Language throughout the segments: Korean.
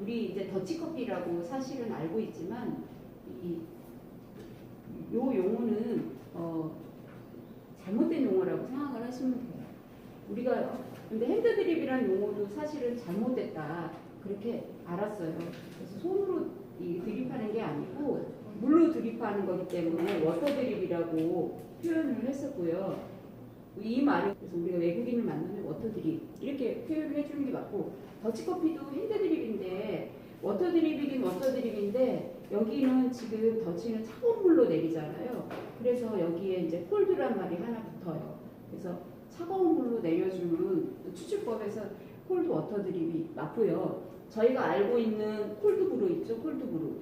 우리 이제 더치커피라고 사실은 알고 있지만 이, 요 용어는 어, 잘못된 용어라고 생각을 하시면 돼요. 우리가 근데 핸드드립이라는 용어도 사실은 잘못됐다 그렇게 알았어요. 그래서 손으로 이 드립하는 게 아니고 물로 드립하는 거기 때문에 워터 드립이라고 표현을 했었고요. 이 말을 그래서 우리가 외국인을 만나면 워터 드립 이렇게 표현을 해주는 게 맞고 더치커피도 핸드 드립인데 워터 드립이긴 워터 드립인데 여기는 지금 더치는 차가운 물로 내리잖아요. 그래서 여기에 이제 콜드란 말이 하나 붙어요. 그래서 차가운 물로 내려주는 추출법에서 콜드 워터 드립이 맞고요. 저희가 알고 있는 콜드 브루 있죠? 콜드 브루.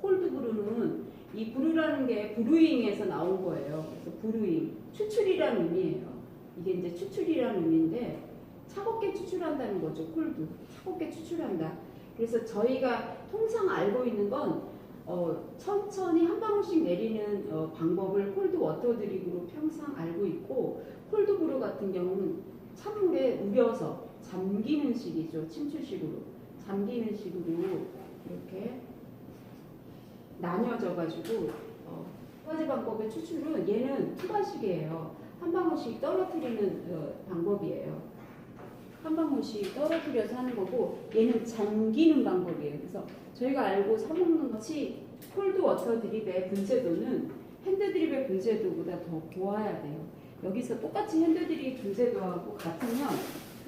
콜드 브루는 이 브루라는 게 브루잉에서 나온 거예요. 그래서 브루잉, 추출이라는 의미예요. 이게 이제 추출이라는 의미인데 차갑게 추출한다는 거죠. 콜드. 차갑게 추출한다. 그래서 저희가 통상 알고 있는 건 어, 천천히 한 방울씩 내리는 어, 방법을 콜드 워터 드립으로 평상 알고 있고 콜드 브루 같은 경우는 찬물에 우려서 잠기는 식이죠. 침출식으로. 잠기는 식으로 이렇게 나뉘어져 가지고 어, 두 가지 방법의 추출은 얘는 투과식이에요. 한 방울씩 떨어뜨리는 어, 방법이에요. 한 방울씩 떨어뜨려서 하는 거고 얘는 잠기는 방법이에요. 그래서 저희가 알고 사먹는 것이 콜드 워터 드립의 분쇄도는 핸드 드립의 분쇄도보다 더 고와야 돼요. 여기서 똑같이 핸드 드립 분쇄도하고 같으면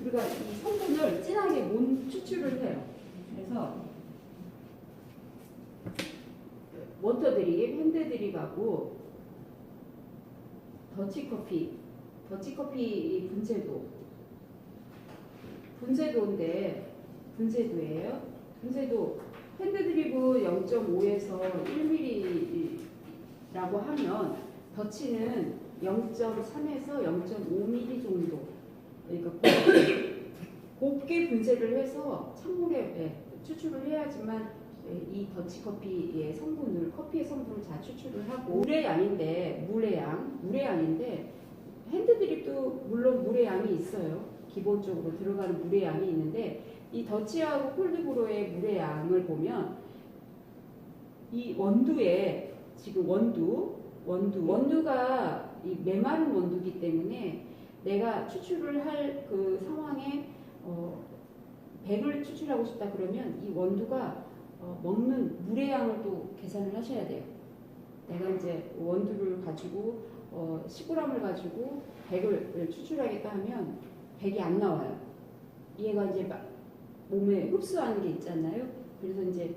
우리가 이 성분을 진하게 못 추출을 해요. 그래서 워터 드립, 핸드 드립하고 더치커피, 더치커피 분쇄도 분쇄도인데 분쇄도예요. 분쇄도 핸드 드립은 0.5에서 1mm라고 하면 더치는 0.3에서 0.5mm 정도 그러니까 곱게, 분쇄를 해서 찬물에 예, 추출을 해야지만 예, 이 더치커피의 성분을 커피의 성분을 잘 추출을 하고 물의 양인데 물의 양 물의 양인데 핸드 드립도 물론 물의 양이 있어요. 기본적으로 들어가는 물의 양이 있는데 이 더치하고 콜드브로의 물의 양을 보면 이 원두에 지금 원두 원두 원두가 이 메마른 원두기 때문에 내가 추출을 할 그 상황에 어, 100을 추출하고 싶다 그러면 이 원두가 어, 먹는 물의 양을 또 계산을 하셔야 돼요. 내가 이제 원두를 가지고 어, 10g을 가지고 100을 추출하겠다 하면 100이 안 나와요. 얘가 이제 막 몸에 흡수하는 게 있잖아요. 그래서 이제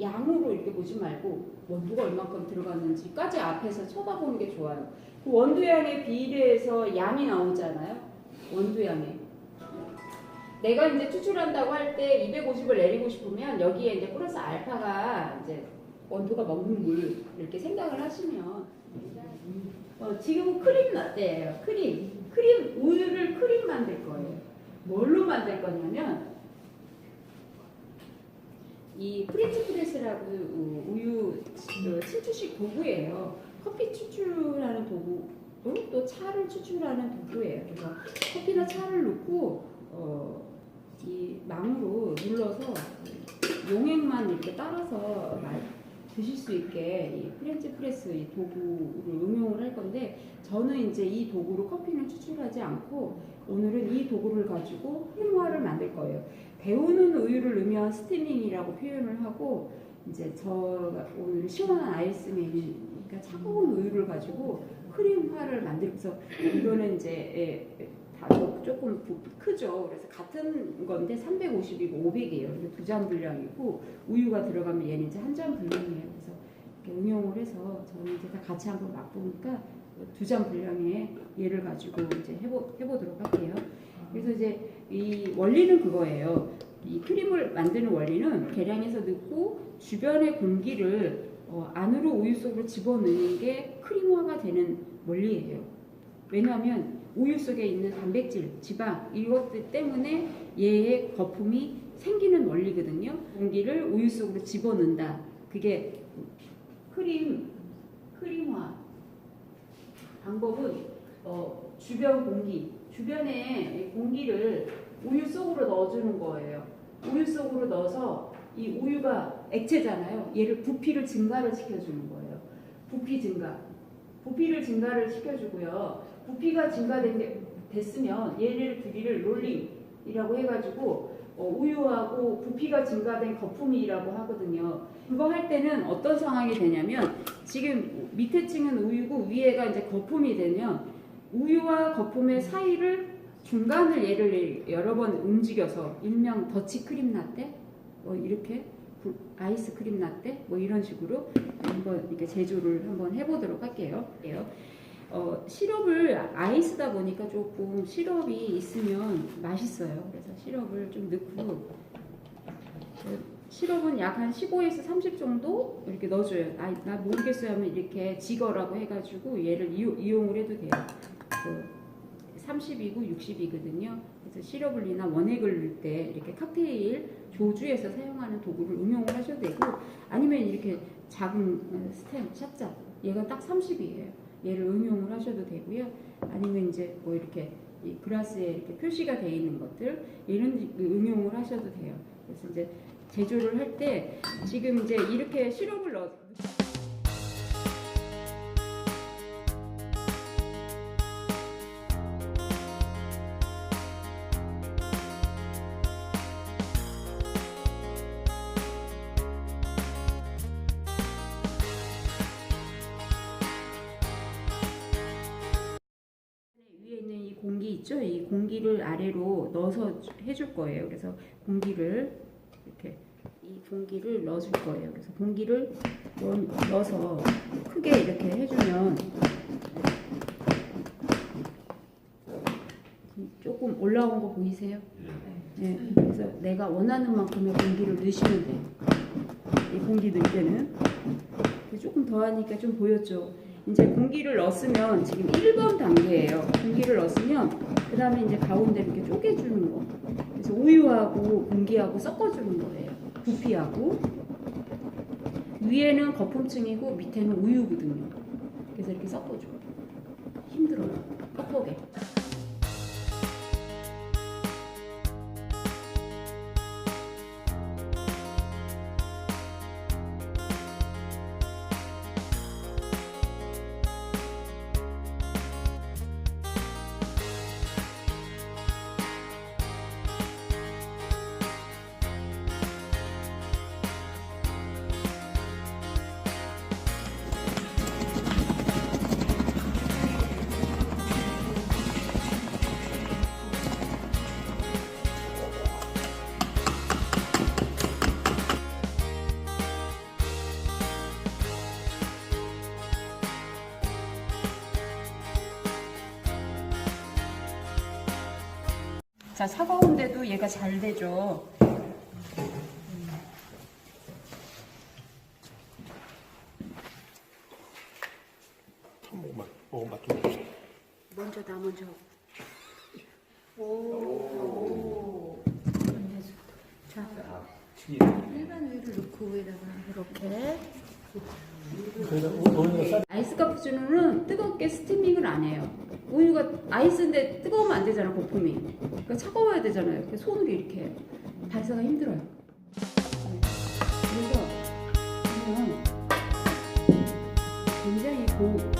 양으로 이렇게 보지 말고 원두가 얼마큼 들어갔는지까지 앞에서 쳐다보는 게 좋아요. 그 원두 양에 비례해서 양이 나오잖아요. 원두 양에. 내가 이제 추출한다고 할 때 250을 내리고 싶으면 여기에 이제 플러스 알파가 이제 원두가 먹는 물 이렇게 생각을 하시면 어, 지금은 크림 라떼예요. 크림. 크림 우유를 크림 만들 거예요. 뭘로 만들 거냐면 이 프렌치 프레스라고 우- 우유 그 추출식 도구예요. 커피 추출하는 도구 또 차를 추출하는 도구예요. 그래서 커피나 차를 넣고 어, 이 망으로 눌러서 용액만 이렇게 따라서 말- 드실 수 있게 이 프렌치 프레스 이 도구를 응용을 할 건데 저는 이제 이 도구로 커피는 추출하지 않고 오늘은 이 도구를 가지고 크림화를 만들 거예요. 데우는 우유를 넣으면 스티밍이라고 표현을 하고 이제 저 오늘 시원한 아이스메리 그러니까 차가운 우유를 가지고 크림화를 만들어서 이거는 이제 예, 다 조금 부- 크죠. 그래서 같은 건데 350이고 500이에요. 두 잔 분량이고 우유가 들어가면 얘는 이제 한 잔 분량이에요. 응용을 해서 저는 이제 다 같이 한번 맛보니까 두 잔 분량의 얘를 가지고 이제 해보, 해보도록 할게요. 그래서 이제 이 원리는 그거예요. 이 크림을 만드는 원리는 계량해서 넣고 주변의 공기를 어, 안으로 우유 속으로 집어넣는 게 크림화가 되는 원리예요. 왜냐하면 우유 속에 있는 단백질, 지방 이것들 때문에 얘의 거품이 생기는 원리거든요. 공기를 우유 속으로 집어넣는다. 그게 크림 크림화 방법은 어, 주변 공기, 주변에 공기를 우유 속으로 넣어주는 거예요. 우유 속으로 넣어서 이 우유가 액체잖아요. 얘를 부피를 증가를 시켜주는 거예요. 부피 증가. 부피를 증가를 시켜주고요. 부피가 증가된 게 됐으면 얘를 두 개를 롤링이라고 해가지고 어, 우유하고 부피가 증가된 거품이라고 하거든요. 그거 할 때는 어떤 상황이 되냐면 지금 밑에 층은 우유고 위에가 이제 거품이 되면 우유와 거품의 사이를 중간을 얘를 여러 번 움직여서 일명 더치 크림 라떼 뭐 이렇게 부- 아이스 크림 라떼 뭐 이런 식으로 한번 이렇게 제조를 한번 해보도록 할게요. 어, 시럽을 아이스다 보니까 조금 시럽이 있으면 맛있어요. 그래서 시럽을 좀 넣고 그 시럽은 약 한 15에서 30 정도 이렇게 넣어줘요. 나, 나 모르겠어요 하면 이렇게 지거라고 해가지고 얘를 이용, 이용 을 해도 돼요. 그 30이고 60이거든요. 그래서 시럽을 이나 원액을 넣을 때 이렇게 칵테일 조주에서 사용하는 도구를 응용을 하셔도 되고 아니면 이렇게 작은 어, 스템 샷잔 얘가 딱 30이에요. 얘를 응용을 하셔도 되고요. 아니면 이제 뭐 이렇게 이 글라스에 이렇게 표시가 되어 있는 것들 이런 응용을 하셔도 돼요. 그래서 이제 제조를 할 때 지금 이제 이렇게 시럽을 넣 공기 있죠? 이 공기를 아래로 넣어서 해줄 거예요. 그래서 공기를 이렇게 이 공기를 넣어줄 거예요. 그래서 공기를 넣- 넣어서 크게 이렇게 해주면 조금 올라온 거 보이세요? 네. 그래서 내가 원하는 만큼의 공기를 넣으시면 돼요. 이 공기 넣을 때는 조금 더 하니까 좀 보였죠? 이제 공기를 넣었으면 지금 1번 단계예요. 공기를 넣었으면 그 다음에 이제 가운데 이렇게 쪼개주는 거. 그래서 우유하고 공기하고 섞어주는 거예요. 부피하고 위에는 거품층이고 밑에는 우유거든요. 그래서 이렇게 섞어줘. 힘들어요. 뻑뻑해. 자, 차가운데도 얘가 잘 되죠. 먹어봐, 먹어봐 좀. 먼저 나 먼저. 오. 자, 일반 우유를 넣고 위에다가 이렇게. 아이스커피 주는 뜨겁게 스티밍을 안 해요. 우유가 아이스인데 뜨거우면 안 되잖아, 거품이. 그러니까 차가워야 되잖아요. 그 손으로 이렇게 발사가 힘들어요. 그래서 그냥 굉장히 고